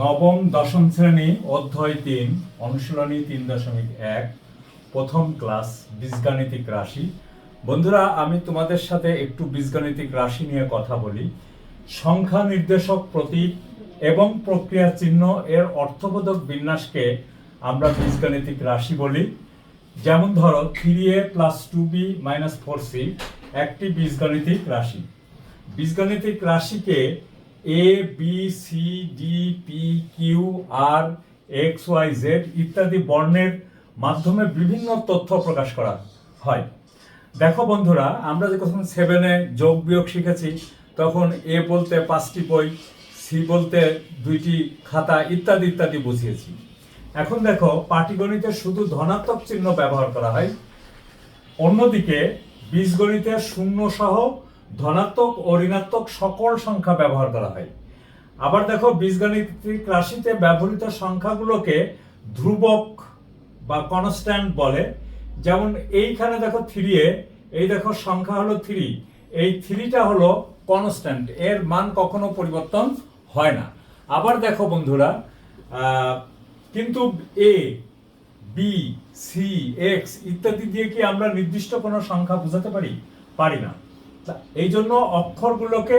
নবম দশম শ্রেণি, অধ্যায় তিন, অনুশীলনী তিন দশমিক এক, প্রথম ক্লাস, বীজগাণিতিক রাশি। বন্ধুরা, আমি তোমাদের সাথে একটু বীজগাণিতিক রাশি নিয়ে কথা বলি। সংখ্যা নির্দেশক প্রতীক এবং প্রক্রিয়া চিহ্ন এর অর্থবোধক বিন্যাসকে আমরা বীজগাণিতিক রাশি বলি। যেমন ধরো three A plus two B minus four C একটি বীজগাণিতিক রাশি। বীজগাণিতিক রাশিকে A B C D P Q R X Y Z ইত্যাদি বর্ণের মাধ্যমে বিভিন্ন তথ্য প্রকাশ করা হয়। দেখো বন্ধুরা, আমরা যখন সেভেনে যোগ বিয়োগ শিখেছি, তখন এ বলতে পাঁচটি বই সি বলতে দুইটি খাতা ইত্যাদি ইত্যাদি বুঝিয়েছি। এখন দেখো, পাটিগণিতে শুধু ধনাত্মক চিহ্ন ব্যবহার করা হয়, অন্যদিকে বীজগণিতে শূন্য সহ ধনাত্মক ও ঋণাত্মক সকল সংখ্যা ব্যবহার করা হয়। আবার দেখো, বীজগণিতিক রাশিতে ব্যবহৃত সংখ্যাগুলোকে ধ্রুবক বা কনস্ট্যান্ট বলে। যেমন এইখানে দেখো থ্রি এ, এই দেখো সংখ্যা হলো থ্রি এই থ্রিটা হলো কনস্ট্যান্ট এর মান কখনো পরিবর্তন হয় না। আবার দেখো বন্ধুরা কিন্তু এ বি সি এক্স ইত্যাদি দিয়ে কি আমরা নির্দিষ্ট কোনো সংখ্যা বোঝাতে পারি? পারি না। এই জন্য অক্ষরগুলোকে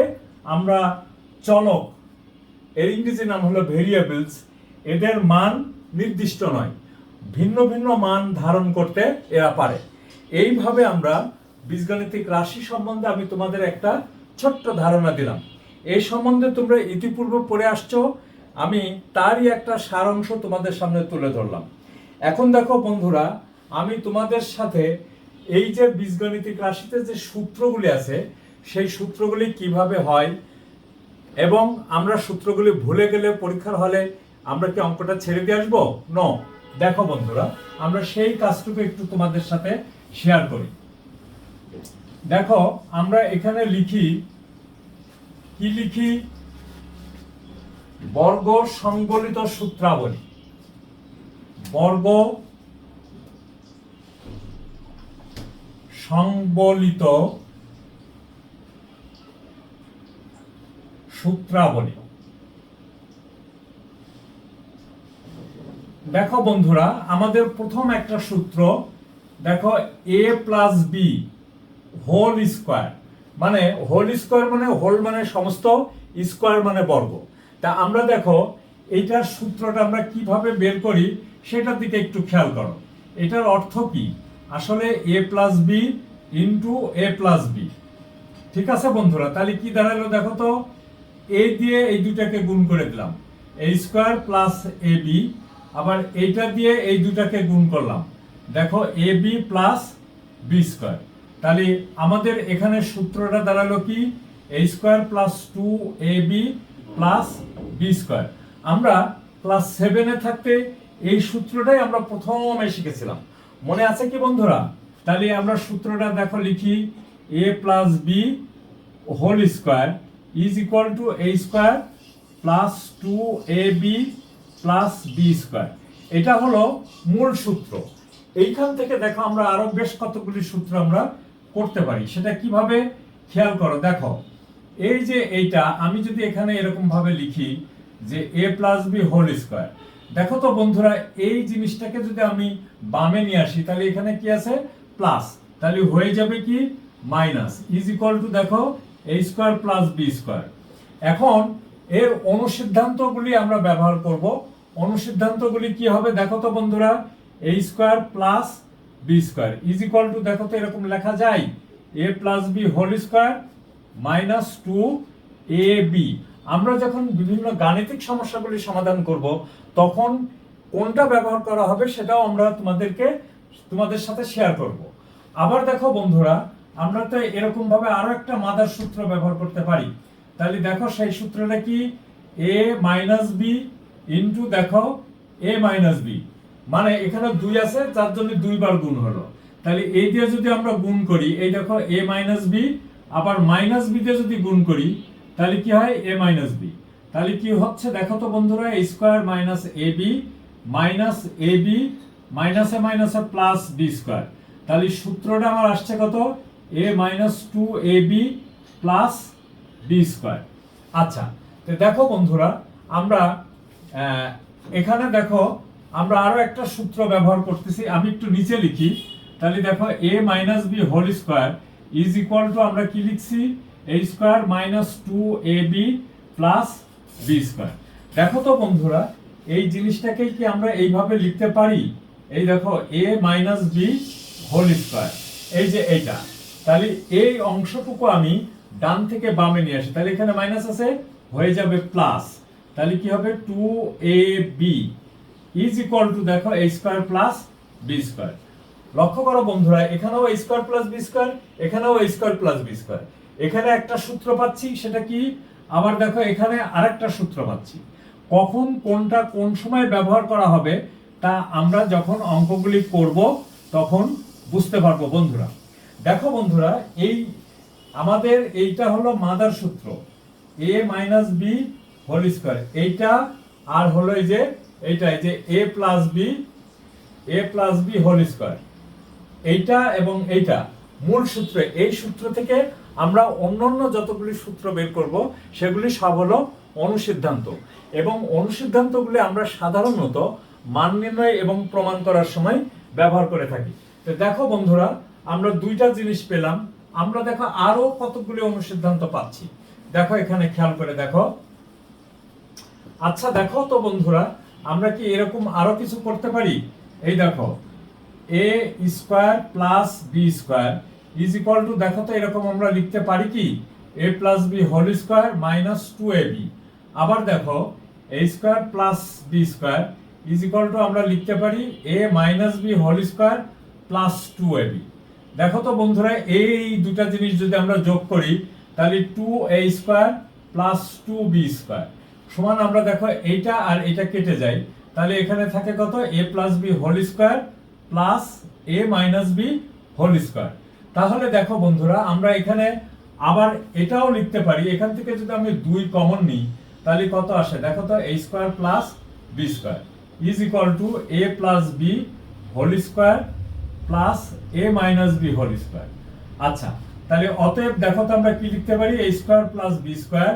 আমরা চলক, এর ইংরেজি নাম হলো ভেরিয়েবলস এদের মান নির্দিষ্ট নয়। ভিন্ন ভিন্ন মান ধারণ করতে এরা পারে। এইভাবে আমরা বীজগাণিতিক রাশি সম্বন্ধে আমি তোমাদের একটা ছোট্ট ধারণা দিলাম। এই সম্বন্ধে তোমরা ইতিপূর্বে পড়ে আসছো, আমি তারই একটা সারাংশ তোমাদের সামনে তুলে ধরলাম। এখন দেখো বন্ধুরা, আমি তোমাদের সাথে এই যে বীজগণিতিক রাশিতে যে সূত্রগুলি আছে, সেই সূত্রগুলি কীভাবে হয়? এবং আমরা সূত্রগুলি ভুলে গেলে পরীক্ষার হলে আমরা কি অঙ্কটা ছেড়ে দিয়ে আসব? ন দেখো বন্ধুরা, আমরা সেই কাজটুকু একটু তোমাদের সাথে শেয়ার করি। দেখো, আমরা এখানে লিখি, কি লিখি? বর্গ সংবলিত সূত্রাবলী। বর্গ সংবলিত সূত্রাবলী। দেখো বন্ধুরা, আমাদের প্রথম একটা সূত্র, দেখো A plus B whole square মানে হোল স্কোয়ার মানে হোল মানে সমস্ত স্কোয়ার মানে বর্গ। তা আমরা দেখো, এইটার সূত্রটা আমরা কীভাবে বের করি, সেটার দিকে একটু খেয়াল করো। এটার অর্থ কি? আসলে A plus B into A plus B ঠিক আছে বন্ধুরা, তাহলে কি দাঁড়াল দেখো তো? এ দিয়ে এই দুটাকে গুণ করে দিলাম। A square plus A B আবার এইটা দিয়ে এই দুটাকে গুণ করলাম। দেখো A B plus B square তাহলে আমাদের এখানে সূত্রটা দাঁড়াল কি? A square plus two A B plus B square আমরা ক্লাস সেভেনে থাকতে এই সূত্রটাই আমরা প্রথমে শিখেছিলাম। মনে আছে কি বন্ধুরা? তাহলে আমরা সূত্রটা দেখো, লিখি A plus B whole square is equal to A square plus two A B plus B square এটা হলো মূল সূত্র। এইখান থেকে দেখো আমরা আরও বেশ কতগুলি সূত্র আমরা করতে পারি। সেটা কীভাবে? খেয়াল করো, দেখো। এই যে এইটা, আমি যদি এখানে এরকম ভাবে লিখি যে A plus B whole square দেখো তো বন্ধুরা, এই জিনিসটাকে যদি আমি বামে নিয়ে আসি, তাহলে এখানে কি আছে? প্লাস তাহলে হয়ে যাবে কি? মাইনাস ইজ ইকুয়াল টু দেখো A square plus B square এখন এর অনুসিদ্ধান্তগুলি আমরা ব্যবহার করব। অনুসিদ্ধান্তগুলি কি হবে? দেখো তো বন্ধুরা A square plus B square is equal to দেখো তো এরকম লেখা যায়। A plus B whole square minus two A B আমরা যখন বিভিন্ন গাণিতিক সমস্যাগুলি সমাধান করব, তখন কোনটা ব্যবহার করা হবে সেটাও আমরা তোমাদেরকে, তোমাদের সাথে শেয়ার করব। আবার দেখো বন্ধুরা, আমরা তো এরকম ভাবে আরও একটা মাদার সূত্র ব্যবহার করতে পারি। তাহলে দেখো সেই সূত্রটা কি? এ মাইনাস বি ইন্টু দেখো এ মাইনাস বি মানে এখানে দুই আছে, যার জন্য দুইবার গুণ হলো। তাহলে এই দিয়ে যদি আমরা গুণ করি, এই দেখো এ মাইনাস বি আবার মাইনাস বি দিয়ে যদি গুণ করি তাহলে কি হয়? এ মাইনাস বি তাহলে কি হচ্ছে? দেখো তো বন্ধুরা A square minus A B minus A B মাইনাসে মাইনাসে প্লাস বি স্কোয়ার তাহলে সূত্রটা আমার আসছে কত? A minus two A B plus B square আচ্ছা তো দেখো বন্ধুরা, আমরা এখানে দেখো, আমরা আরও একটা সূত্র ব্যবহার করতেছি। আমি একটু নিচে লিখি। তাহলে দেখো A minus B whole square is equal to আমরা কি লিখছি? A square minus two A B plus B square দেখো তো বন্ধুরা, এই জিনিসটাকে কি আমরা এইভাবে লিখতে পারি? এই দেখো A minus B whole square এই যে এইটা, তাহলে এই অংশটুকু আমি ডান থেকে বামে নিয়ে আসি। তাহলে এখানে মাইনাস আছে, হয়ে যাবে প্লাস তাহলে কি হবে? Two A B is equal to দেখো A square plus B square লক্ষ্য করো বন্ধুরা, এখানেও স্কোয়ার প্লাস বি স্কোয়ার এখানেও স্কোয়ার প্লাস বি স্কোয়ার এখানে একটা সূত্র পাচ্ছি, সেটা কি? আবার দেখো, এখানে আরেকটা সূত্র পাচ্ছি। কখন কোনটা কোন সময় ব্যবহার করা হবে, তা আমরা যখন অঙ্কগুলি করব, তখন বুঝতে পারব বন্ধুরা। দেখো বন্ধুরা, এই আমাদের এইটা হলো মাদার সূত্র। A minus B whole square. এইটা আর হলো এই যে, এইটা, এই যে A plus B, A plus B whole square. এইটা এবং এইটা, মূল সূত্র। এই সূত্র থেকে আমরা অন্যান্য যতগুলি সূত্র বের করব, সেগুলি সব হলো অনুসিদ্ধান্ত। এবং অনুসিদ্ধান্তগুলি আমরা সাধারণত মান নির্ণয় এবং প্রমাণ করার সময় ব্যবহার করে থাকি। তো দেখো বন্ধুরা, আমরা দুইটা জিনিস পেলাম। আমরা দেখো আরও কতগুলি অনুসিদ্ধান্ত পাচ্ছি। দেখো এখানে খেয়াল করে দেখো। আচ্ছা দেখো তো বন্ধুরা, আমরা কি এরকম আরও কিছু করতে পারি? এই দেখো, A square plus B square. Is equal to দেখো তো এরকম আমরা লিখতে পারি কি? A plus B whole square minus two A B আবার দেখো A square plus B square is equal to আমরা লিখতে পারি A minus B whole square plus two A B দেখো তো বন্ধুরা, এই দুটা জিনিস যদি আমরা যোগ করি, তাহলে two A square plus two B square সমান আমরা দেখো, এইটা আর এটা কেটে যায়। তাহলে এখানে থাকে কত? A plus B whole square plus A minus B whole square তাহলে দেখো বন্ধুরা, আমরা এখানে আবার এটাও লিখতে পারি। এখান থেকে যদি আমি দুই কমন নিই, তাহলে কত আসে? দেখো তো A square plus B square is equal to A plus B whole square plus A minus B whole square আচ্ছা তাহলে অতএব দেখো তো আমরা কি লিখতে পারি? A square plus B square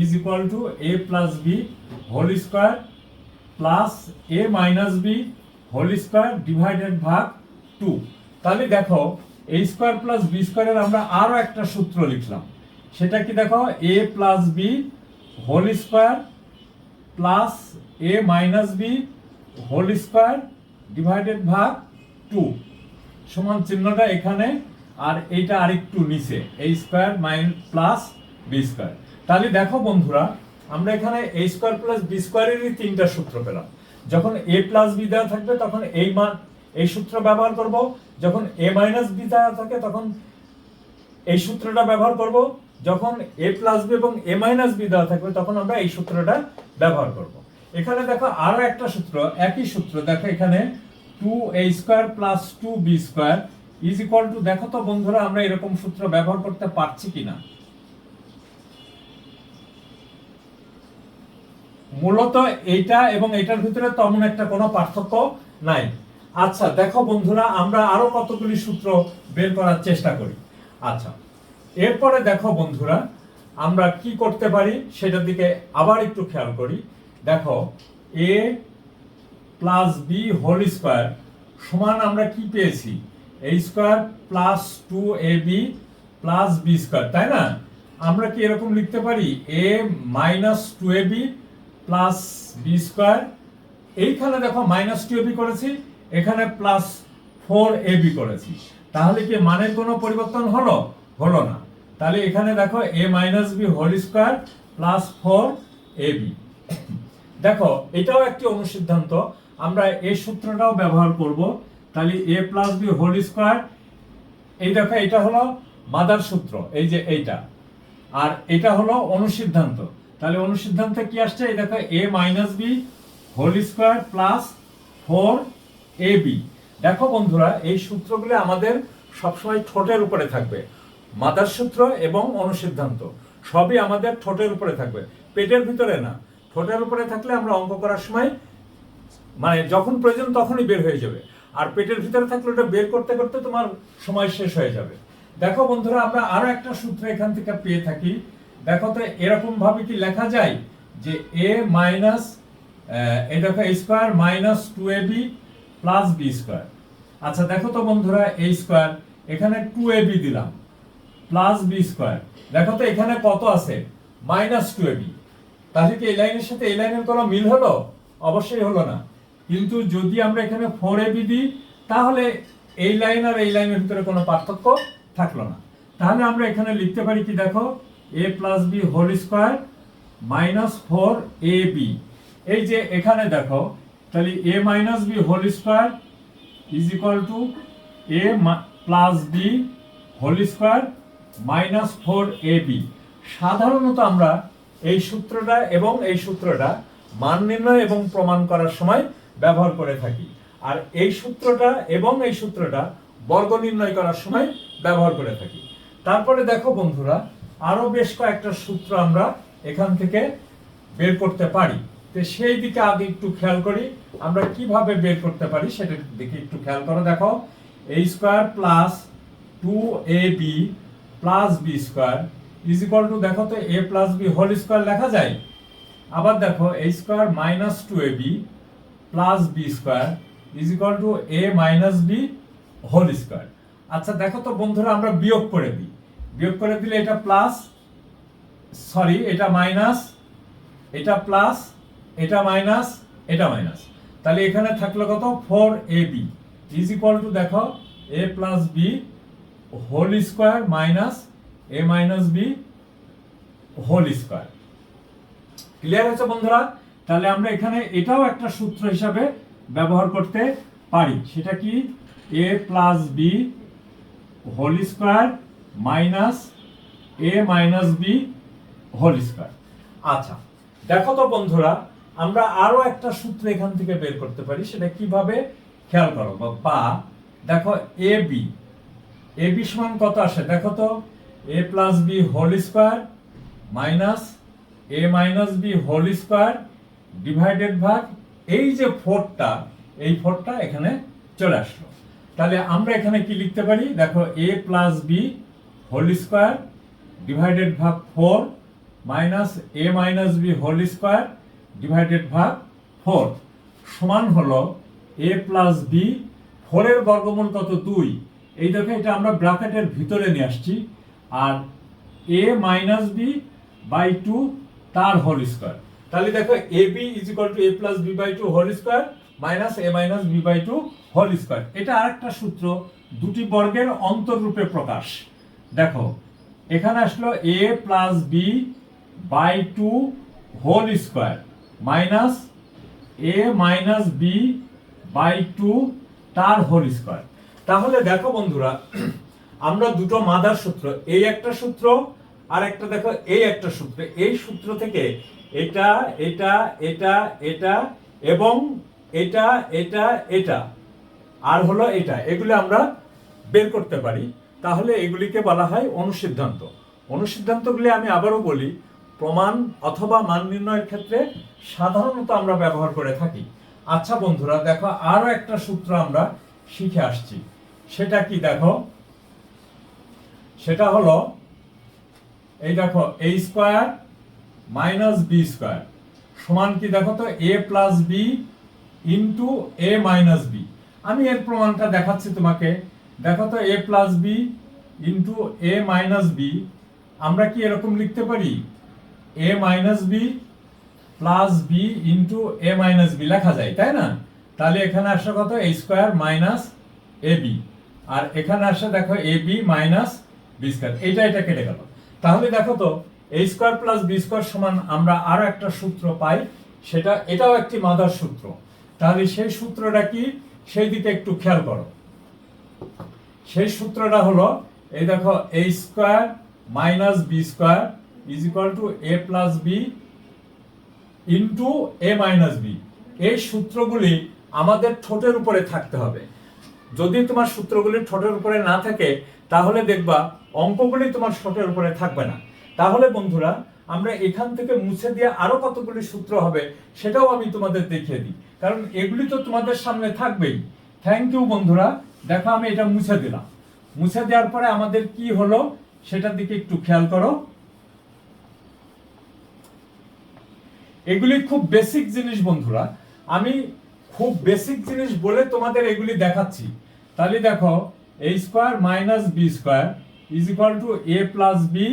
is equal to A plus B whole square plus A minus B whole square divided ভাগ টু তাহলে দেখো এ স্কোয়ার প্লাস বি স্কোয়ারের আমরা আরও একটা সূত্র লিখলাম। সেটা কি দেখো? A plus B whole square plus A minus B whole square divided ভাগ টু সমান চিহ্নটা এখানে আর এইটা আরেকটু নিচে এই square minus plus B square তাহলে দেখো বন্ধুরা, আমরা এখানে এ স্কোয়ার প্লাস বি স্কোয়ারেরই তিনটা সূত্র পেলাম। যখন এ প্লাস বি দেওয়া থাকবে, তখন এই মান এই সূত্র ব্যবহার করব। যখন এ মাইনাস বি দেওয়া থাকে, তখন এই সূত্রটা ব্যবহার করব। যখন এ প্লাস বি এবং এ মাইনাস বি দেওয়া থাকবে, তখন আমরা এই সূত্রটা ব্যবহার করব। এখানে দেখো আরও একটা সূত্র, একই সূত্র। দেখো এখানে two A square plus two B square is equal to দেখো তো বন্ধুরা, আমরা এরকম সূত্র ব্যবহার করতে পারছি কিনা। মূলত এইটা এবং এটার ভিতরে তেমন একটা কোনো পার্থক্য নাই। আচ্ছা দেখো বন্ধুরা, আমরা আরও কতগুলি সূত্র বের করার চেষ্টা করি। আচ্ছা এরপরে দেখো বন্ধুরা, আমরা কি করতে পারি সেটার দিকে আবার একটু খেয়াল করি। দেখো A plus B whole square সমান আমরা কি পেয়েছি? A square plus two A B plus B square তাই না? আমরা কি এরকম লিখতে পারি? A minus two A B plus B square এইখানে দেখো মাইনাস টু এ বি করেছি এখানে প্লাস ফোর এবি করেছি তাহলে কি মানের কোনো পরিবর্তন হলো? হলো না। তাহলে এখানে দেখো A minus B whole square plus four AB দেখো, এটাও একটি অনুসিদ্ধান্ত। আমরা এই সূত্রটাও ব্যবহার করব। তাহলে A plus B whole square এই দেখো, এটা হলো মাদার সূত্র, এই যে এইটা। আর এটা হলো অনুসিদ্ধান্ত। তাহলে অনুসিদ্ধান্তে কি আসছে? এই দেখো A minus B whole square plus four A B দেখো বন্ধুরা, এই সূত্রগুলো আমাদের সবসময় ঠোঁটের উপরে থাকবে। মাদার সূত্র এবং অনুসিদ্ধান্ত, সবই আমাদের ঠোঁটের উপরে থাকবে। পেটের ভিতরে না, ঠোঁটের উপরে থাকলে আমরা অঙ্ক করার সময় মানে যখন প্রয়োজন তখনই বের হয়ে যাবে। আর পেটের ভিতরে থাকলে ওটা বের করতে করতে তোমার সময় শেষ হয়ে যাবে। দেখো বন্ধুরা, আমরা আরও একটা সূত্র এখান থেকে পেয়ে থাকি। দেখো তো এরকম ভাবে কি লেখা যায় যে এ মাইনাস এই দেখো A square minus two A B plus B square আচ্ছা দেখো তো বন্ধুরা এই স্কোয়ার এখানে টু এ বি দিলাম। প্লাস বি স্কোয়ার দেখো তো এখানে কত আছে? মাইনাস টু এ বি তাহলে কি এই লাইনের সাথে এই লাইনের কোনো মিল হলো? অবশ্যই হলো না। কিন্তু যদি আমরা এখানে ফোর এ বি দিই, তাহলে এই লাইন আর এই লাইনের ভিতরে কোনো পার্থক্য থাকল না। তাহলে আমরা এখানে লিখতে পারি কি, দেখো A plus B whole square minus four A B এই যে এখানে দেখো তাহলে A minus B whole square is equal to A plus B whole square minus four A B সাধারণত আমরা এই সূত্রটা এবং এই সূত্রটা মান নির্ণয় এবং প্রমাণ করার সময় ব্যবহার করে থাকি। আর এই সূত্রটা এবং এই সূত্রটা বর্গ নির্ণয় করার সময় ব্যবহার করে থাকি। তারপরে দেখো বন্ধুরা, আরও বেশ কয়েকটা সূত্র আমরা এখান থেকে বের করতে পারি। তো সেই দিকে আগে একটু খেয়াল করি, আমরা কীভাবে বের করতে পারি সেটার দিকে একটু খেয়াল করো দেখো। A square plus two A B plus B square is equal to দেখো তো A plus B whole square লেখা যায়? আবার দেখো A square minus two A B plus B square is equal to A minus B whole square আচ্ছা দেখো তো বন্ধুরা, আমরা বিয়োগ করে দিই। বিয়োগ করে দিলে এটা প্লাস সরি এটা মাইনাস এটা প্লাস এটা মাইনাস এটা মাইনাস তাহলে এখানে থাকল কত? Four A B is equal to দেখো A plus B whole square minus A minus B whole square clear হচ্ছে বন্ধুরা? তাহলে আমরা এখানে এটাও একটা সূত্র হিসাবে ব্যবহার করতে পারি। সেটা কি? A plus B whole square minus A minus B whole square আচ্ছা দেখো তো বন্ধুরা আমরা আরও একটা সূত্র এখান থেকে বের করতে পারি, সেটা কীভাবে? খেয়াল করো, বা দেখো এ বি এ বি সমান কত আসে? দেখো তো, A plus B whole square minus A minus B whole square divided ভাগ, এই যে ফোরটা, এই ফোরটা এখানে চলে আসলো। তাহলে আমরা এখানে কি লিখতে পারি? দেখো A plus B whole square divided ভাগ four minus A minus B whole square divided ভাগ ফোর সমান হলো এ প্লাস বি ফোরের বর্গমূল কত? দুই। এই দেখো, এটা আমরা ব্র্যাকেটের ভিতরে নিয়ে আসছি। আর A minus B by two তার হোল স্কোয়ার তাহলে দেখো A B is equal to A plus B by two whole square minus A minus B by two whole square এটা আরেকটা সূত্র, দুটি বর্গের অন্তররূপে প্রকাশ। দেখো, এখানে আসলো A plus B by two whole square minus A minus B by two তার whole square. তাহলে দেখো বন্ধুরা, আমরা দুটো মাদার সূত্র, এই একটা সূত্র আর একটা দেখো, এই একটা সূত্র, এই সূত্র থেকে এটা এটা এটা এটা এবং এটা এটা এটা আর হলো এটা, এগুলো আমরা বের করতে পারি। তাহলে এগুলিকে বলা হয় অনুসিদ্ধান্ত। অনুসিদ্ধান্তগুলি আমি আবারও বলি, প্রমাণ অথবা মান নির্ণয়ের ক্ষেত্রে সাধারণত আমরা ব্যবহার করে থাকি। আচ্ছা বন্ধুরা, দেখো, আরও একটা সূত্র আমরা শিখে আসছি। সেটা কি দেখো? সেটা হলো, এই দেখো A square minus B square সমান কি দেখো তো? A plus B into A minus B আমি এর প্রমাণটা দেখাচ্ছি তোমাকে। দেখো তো A plus B into A minus B আমরা কি এরকম লিখতে পারি? A minus B plus B into A minus B লেখা যায়, তাই না? তাহলে এখানে আসে কত? A square minus A B আর এখানে আসে দেখো A B minus B square এটা এটা কেটে গেল। তাহলে দেখো তো A square plus B square সমান আমরা আরও একটা সূত্র পাই, সেটা, এটাও একটি মাদার সূত্র। তাহলে সেই সূত্রটা কি? সেই দিকে একটু খেয়াল করো। সেই সূত্রটা হলো, এই দেখো A square minus B square is equal to A plus B into A minus B. এই সূত্রগুলি আমাদের ঠোঁটের উপরে থাকতে হবে। যদি তোমার সূত্রগুলি ঠোঁটের উপরে না থাকে, তাহলে দেখবা অঙ্কগুলি তোমার ঠোঁটের উপরে থাকবে না। তাহলে বন্ধুরা, আমরা এখান থেকে মুছে দিয়ে আরও কতগুলি সূত্র হবে সেটাও আমি তোমাদের দেখিয়ে দিই। কারণ এগুলি তো তোমাদের সামনে থাকবেই। থ্যাংক ইউ বন্ধুরা। দেখো আমি এটা মুছে দিলাম। মুছে দেওয়ার পরে আমাদের কি হলো সেটার দিকে একটু খেয়াল করো। এগুলি খুব বেসিক জিনিস বন্ধুরা। আমি খুব বেসিক জিনিস বলে তোমাদের এগুলি দেখাচ্ছি। তাহলে দেখো A square minus B square is equal to A plus B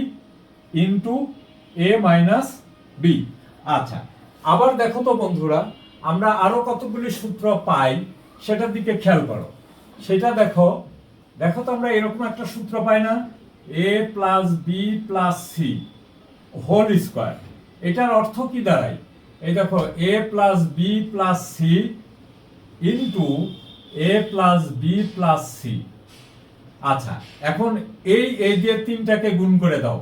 into A minus B আচ্ছা আবার দেখো তো বন্ধুরা, আমরা আরও কতগুলি সূত্র পাই সেটার দিকে খেয়াল করো। সেটা দেখো দেখো তো আমরা এরকম একটা সূত্র পাই না? A plus B plus C whole square এটার অর্থ কি দাঁড়ায়? এই দেখো A plus B plus C into A plus B plus C আচ্ছা এখন এই এই দিয়ে তিনটাকে গুণ করে দাও।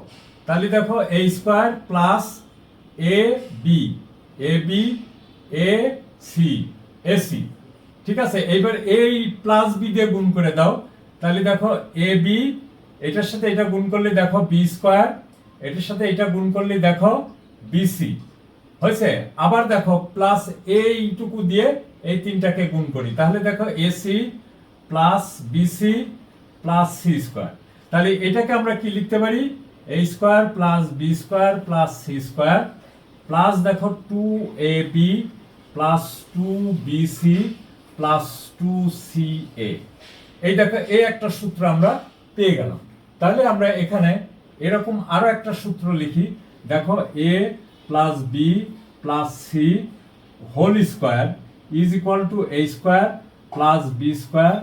তাহলে দেখো A square plus A B A B A C A C ঠিক আছে? এইবার এই প্লাস বি দিয়ে গুণ করে দাও। তাহলে দেখো এ বি এটার সাথে এটা গুণ করলে দেখো বি স্কোয়ার এটার সাথে এটা গুণ করলে দেখো বিসি হয়েছে? আবার দেখো প্লাস এইটুকু দিয়ে এই তিনটাকে গুণ করি। তাহলে দেখো AC plus BC plus C square তাহলে এটাকে আমরা কি লিখতে পারি? A square plus B square plus C square plus দেখো two A B plus two B C plus two C A এই দেখো এই একটা সূত্র আমরা পেয়ে গেলাম। তাহলে আমরা এখানে এরকম আরও একটা সূত্র লিখি। দেখো A plus B plus C whole square is equal to A square plus B square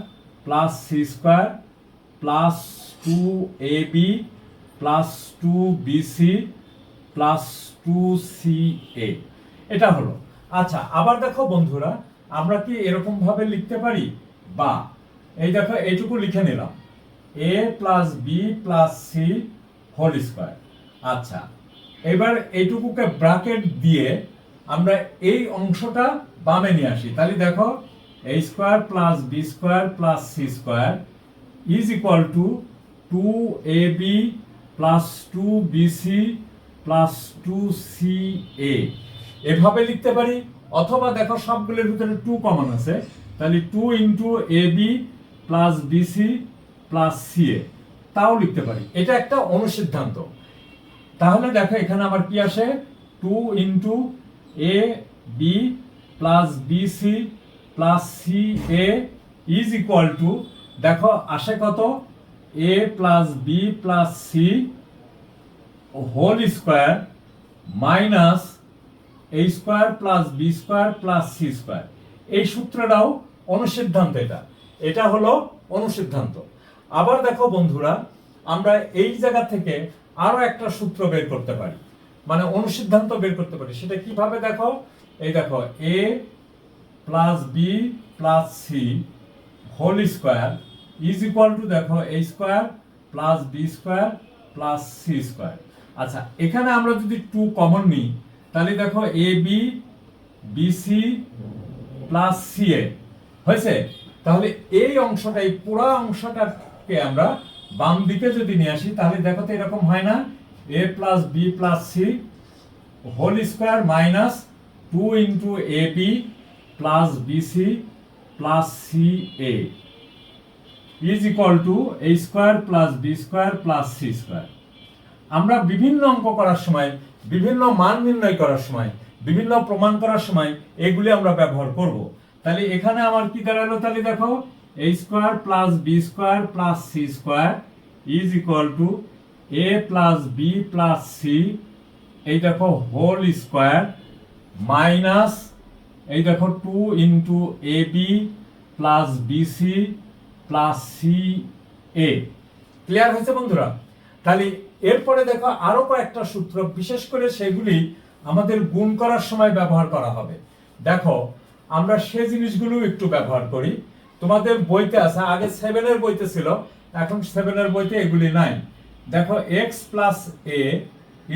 plus C square plus two A B plus two B C plus two C A এটা হলো। আচ্ছা আবার দেখো বন্ধুরা, আমরা কি এরকম ভাবে লিখতে পারি? বা, এই দেখো, এইটুকু লিখে নিলাম। A plus B plus C whole square আচ্ছা এবার এইটুকুকে ব্রাকেট দিয়ে আমরা এই অংশটা বামে নিয়ে আসি। তাহলে দেখো A square plus B square plus C square is equal to two A B plus two B C plus two C A এভাবে লিখতে পারি? অথবা দেখো, সবগুলোর ভিতরে টু কমন আছে। তাহলে two into A B plus BC plus C A তাও লিখতে পারি। এটা একটা অনুসিদ্ধান্ত। তাহলে দেখো, এখানে আমার কি আসে? Two into A B plus B C plus C A is equal to দেখো, আসে কত? A plus B plus C whole square minus A square plus B square plus C square এই সূত্রটাও অনুসিদ্ধান্ত এটা। এটা হলো অনুসিদ্ধান্ত। আবার দেখো বন্ধুরা, আমরা এই জায়গা থেকে আরও একটা সূত্র বের করতে পারি। মানে অনুসিদ্ধান্ত বের করতে পারি। সেটা কীভাবে দেখো? এই দেখো A plus B plus C whole square is equal to দেখো A square plus B square plus C square আচ্ছা এখানে আমরা যদি টু কমন নিই, তাহলে দেখো A B BC plus C A হয়েছে? তাহলে এই অংশটা এই পুরা অংশটাকে আমরা বাম দিকে যদি নিয়ে আসি, তাহলে দেখো তো এরকম হয় না। A plus B plus C whole square minus two into A B plus BC plus C A is equal to A square plus B square plus C square আমরা বিভিন্ন অঙ্ক করার সময়, বিভিন্ন মান নির্ণয় করার সময়, বিভিন্ন প্রমাণ করার সময় এগুলি আমরা ব্যবহার করব। তাহলে এখানে আমার কি দাঁড়াল তাহলে দেখো A square plus B square plus C square is equal to A plus B plus C এই দেখো হোল স্কোয়ার মাইনাস এই দেখো two into A B plus BC plus C A clear হয়েছে বন্ধুরা? তাহলে এরপরে দেখো আরও কয়েকটা সূত্র, বিশেষ করে সেগুলি আমাদের গুণ করার সময় ব্যবহার করা হবে। দেখো, আমরা সে জিনিসগুলো একটু ব্যবহার করি। তোমাদের বইতে আছে, আগে সেভেনের বইতে ছিল, এখন সেভেনের বইতে এগুলি নাই। দেখো X plus A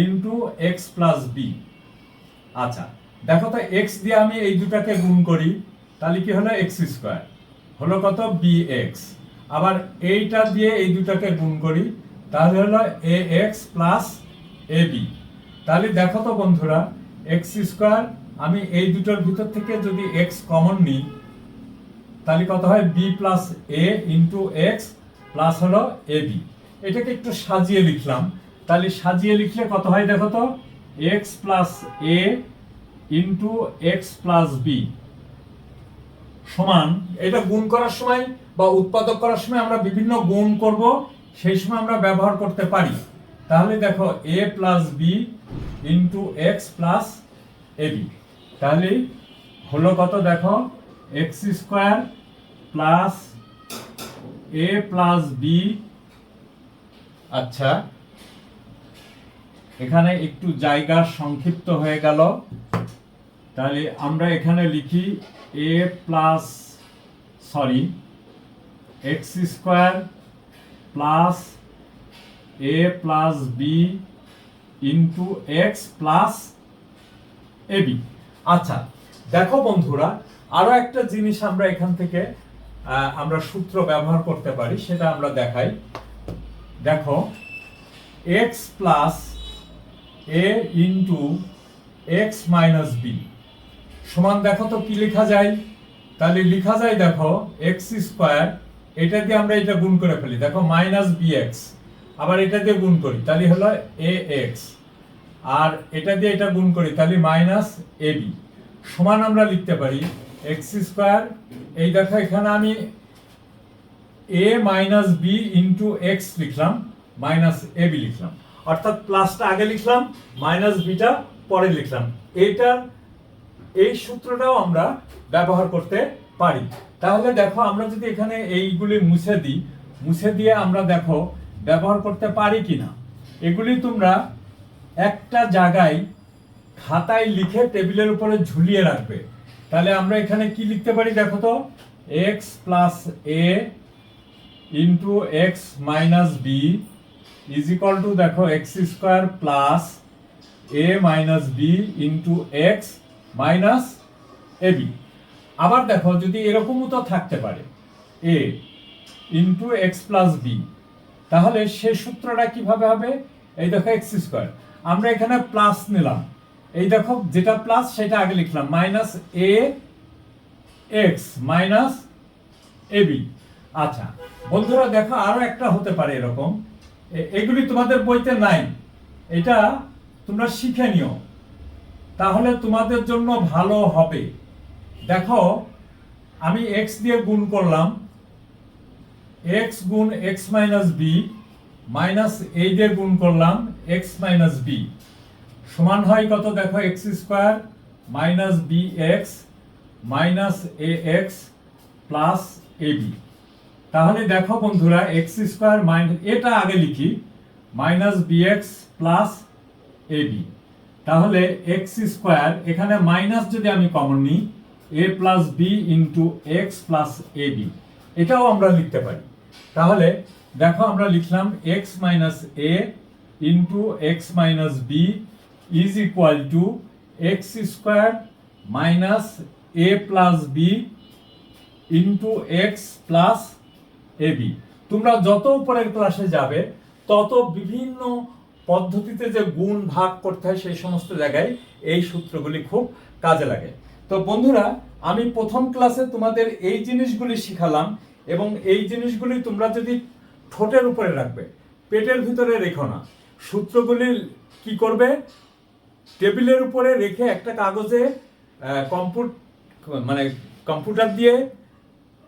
into X plus B আচ্ছা দেখো তো এক্স দিয়ে আমি এই দুটাকে গুণ করি, তাহলে কি হলো? এক্স স্কোয়ার হলো কত? বি এক্স আবার এইটা দিয়ে এই দুটাকে গুণ করি, তাহলে হলো A X plus A B তাহলে দেখো তো বন্ধুরা এক্স স্কোয়ার আমি এই দুটোর ভিতর থেকে যদি এক্স কমন নিই তাহলে কত হয়? B plus A into X plus হলো এ বি এটাকে একটু সাজিয়ে লিখলাম। তাহলে সাজিয়ে লিখলে কত হয় দেখো তো? X plus A into X plus B সমান, এটা গুণ করার সময় বা উৎপাদক করার সময় আমরা বিভিন্ন গুণ করব, সেই সময় আমরা ব্যবহার করতে পারি। তাহলে দেখো A plus B into X plus A B তাহলে হলো কত দেখো? X square plus A plus B. আচ্ছা এখানে একটু জায়গা সংক্ষিপ্ত হয়ে গেল। তাহলে আমরা এখানে লিখি A plus, sorry, X square plus A plus B into X plus A B. আচ্ছা দেখো বন্ধুরা আরও একটা জিনিস আমরা এখান থেকে আমরা সূত্র ব্যবহার করতে পারি, সেটা আমরা দেখাই। দেখো X plus A into X minus B সমান দেখো তো কি লেখা যায়? তাহলে লেখা যায় দেখো এক্স স্কোয়ার এটা দিয়ে আমরা এটা গুণ করে ফেলি। দেখো মাইনাস বি এক্স আবার এটা দিয়ে গুণ করি, তাহলে হলো এ এক্স আর এটা দিয়ে এটা গুণ করি, তাহলে মাইনাস এ বি সমান আমরা লিখতে পারি এক্স স্কোয়ার, এই দেখো এখানে আমি A minus B into X লিখলাম, মাইনাস এ বি লিখলাম। অর্থাৎ প্লাসটা আগে লিখলাম, মাইনাস বিটা পরে লিখলাম। এইটার এই সূত্রটাও আমরা ব্যবহার করতে পারি। তাহলে দেখো, আমরা যদি এখানে এইগুলি মুছে দিই, মুছে দিয়ে আমরা দেখো, ব্যবহার করতে পারি কিনা। এগুলি তোমরা একটা জায়গায় খাতায় লিখে টেবিলের উপরে ঝুলিয়ে রাখবে। তাহলে আমরা এখানে কি লিখতে পারি দেখো তো? X plus A into X minus B is equal to দেখো X square plus A minus B into X minus A B আবার দেখো যদি এরকমও তো থাকতে পারে A into X plus B তাহলে সে সূত্রটা কীভাবে হবে? এই দেখো এক্স স্কোয়ার আমরা এখানে প্লাস নিলাম। এই দেখো, যেটা প্লাস সেটা আগে লিখলাম। Minus A X minus AB আচ্ছা বন্ধুরা দেখো, আরও একটা হতে পারে এরকম। এগুলি তোমাদের বইতে নাই। এটা তোমরা শিখে নিও। তাহলে তোমাদের জন্য ভালো হবে। দেখো, আমি এক্স দিয়ে গুণ করলাম। এক্স গুণ এক্স মাইনাস বি মাইনাস এই দিয়ে গুণ করলাম এক্স মাইনাস বি সমান হয় কত? দেখো X square minus B X minus A X plus A B তাহলে দেখো বন্ধুরা এক্স স্কোয়ার মাইনাস এটা আগে লিখি minus B X plus A B তাহলে এক্স স্কোয়ার এখানে মাইনাস যদি আমি কমন নিই A plus B into X plus A B এটাও আমরা লিখতে পারি। তাহলে দেখো, আমরা লিখলাম X minus A into X minus B is equal to X square minus A plus B into X plus AB তোমরা যত উপরের ক্লাসে যাবে, তত বিভিন্ন পদ্ধতিতে যে গুণ ভাগ করতে হয় সেই সমস্ত জায়গায় এই সূত্রগুলি খুব কাজে লাগে। তো বন্ধুরা, আমি প্রথম ক্লাসে তোমাদের এই জিনিসগুলি শিখালাম এবং এই জিনিসগুলি তোমরা যদি ঠোঁটের উপরে রাখবে, পেটের ভিতরে রেখো না। সূত্রগুলি কি করবে? টেবিলের উপরে রেখে একটা কাগজে কম্পুট মানে কম্পিউটার দিয়ে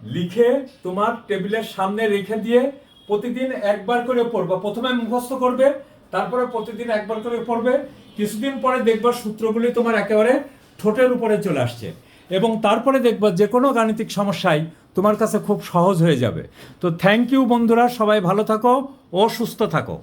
লিখে তোমার টেবিলের সামনে রেখে দিয়ে প্রতিদিন একবার করে পড়বা। প্রথমে মুখস্থ করবে, তারপরে প্রতিদিন একবার করে পড়বে। কিছুদিন পরে দেখবা সূত্রগুলি তোমার একেবারে ঠোঁটের উপরে চলে আসছে। এবং তারপরে দেখবা যে কোনো গাণিতিক সমস্যায় তোমার কাছে খুব সহজ হয়ে যাবে। তো থ্যাংক ইউ বন্ধুরা, সবাই ভালো থাকো ও সুস্থ থাকো।